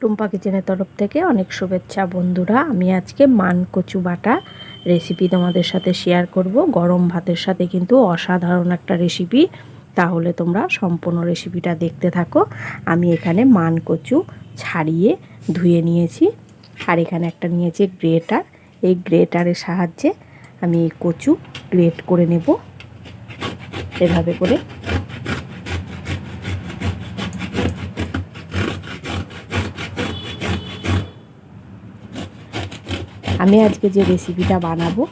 টুম্পা কিচেনের তরফ থেকে অনেক শুভেচ্ছা, বন্ধুরা। আমি আজকে মান কচু বাটা রেসিপি তোমাদের সাথে শেয়ার করব। গরম ভাতের সাথে কিন্তু অসাধারণ একটা রেসিপি তাহলে তোমরা সম্পূর্ণ রেসিপিটা দেখতে থাকো। আমি এখানে মান কচু ছাড়িয়ে ধুয়ে নিয়েছি আর এখানে একটা নিয়েছি গ্রেটার এই গ্রেটারের সাহায্যে আমি এই কচু গ্রেট করে নেব। এভাবে করে আমি আজকে যে রেসিপিটা বানাবো,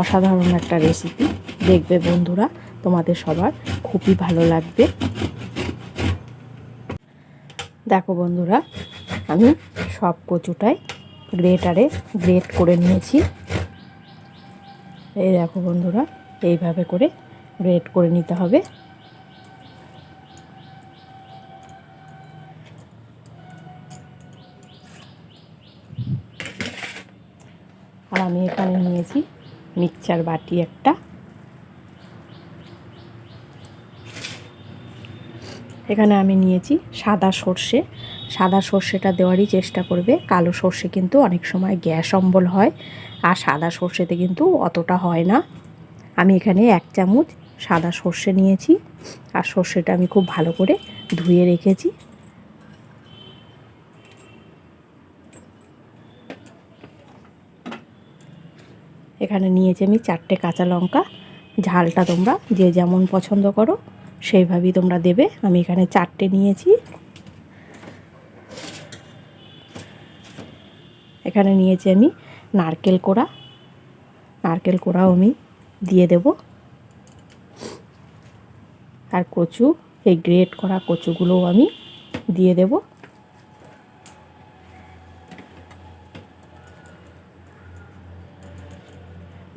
অসাধারণ একটা রেসিপি দেখবে বন্ধুরা, তোমাদের সবার খুবই ভালো লাগবে। দেখো বন্ধুরা, আমি সব কচুটাই গ্রেটারে গ্রেট করে নিয়েছি। এই দেখো বন্ধুরা, এইভাবে করে গ্রেট করে নিতে হবে। আমি এখানে নিয়েছি মিক্সচার বাটি একটা। এখানে আমি নিয়েছি সাদা সর্ষে। সাদা সর্ষেটা দেওয়ারই চেষ্টা করবে। কালো সর্ষে কিন্তু অনেক সময় গ্যাস অম্বল হয় আর সাদা সর্ষেতে কিন্তু অতটা হয় না। আমি এখানে এক চামচ সাদা সর্ষে নিয়েছি আর সর্ষেটা আমি খুব ভালো করে ধুয়ে রেখেছি। এখানে নিয়েছি আমি চারটে কাঁচা লঙ্কা। ঝালটা তোমরা যে যেমন পছন্দ করো, সেইভাবেই তোমরা দেবে। আমি এখানে চারটে নিয়েছি। এখানে নিয়েছি আমি নারকেল কোড়া। নারকেল কোড়াও আমি দিয়ে দেব। আর কচু, এই গ্রেট করা কচুগুলোও আমি দিয়ে দেবো।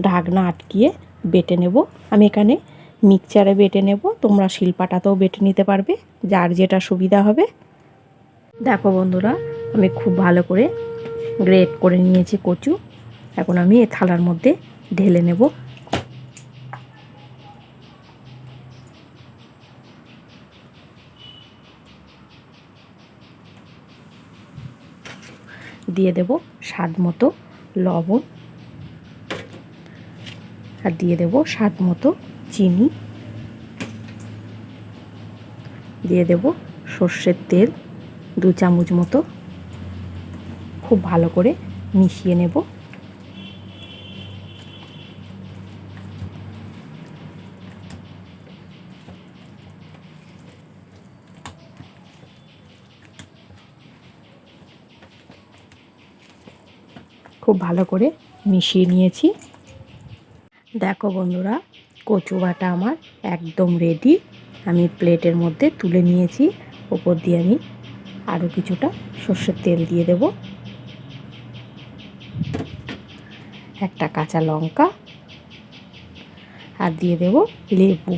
ঢাকনা আটকিয়ে বেটে নেব। আমি এখানে মিক্সচারে বেটে নেব। তোমরা শিলপাটাতেও বেটে নিতে পারবে, যার যেটা সুবিধা হবে। দেখো বন্ধুরা, আমি খুব ভালো করে গ্রেট করে নিয়েছি কচু। এখন আমি এ থালার মধ্যে ঢেলে নেব। দিয়ে দেব স্বাদ মতো লবণ। আর দিয়ে দেব স্বাদ মতো চিনি। দিয়ে দেব সর্ষের তেল দু চামচ মতো। খুব ভালো করে মিশিয়ে নেব। খুব ভালো করে মিশিয়ে নিয়েছি। দেখো বন্ধুরা, কচু বাটা আমার একদম রেডি আমি প্লেটের মধ্যে তুলে নিয়েছি, ওপর দিয়ে আমি আরও কিছুটা সর্ষের তেল দিয়ে দেব। একটা কাঁচা লঙ্কা আর দিয়ে দেব লেবু।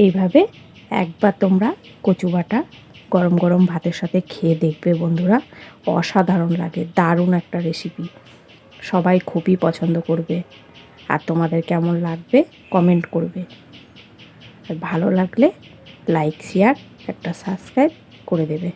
এইভাবে একবার তোমরা কচু বাটা গরম গরম ভাতের সাথে খেয়ে দেখবে বন্ধুরা। অসাধারণ লাগে, দারুণ একটা রেসিপি সবাই খুবই পছন্দ করবে। আর তোমাদের কেমন লাগবে কমেন্ট করবে। আর ভালো লাগলে লাইক শেয়ার একটা সাবস্ক্রাইব করে দেবে।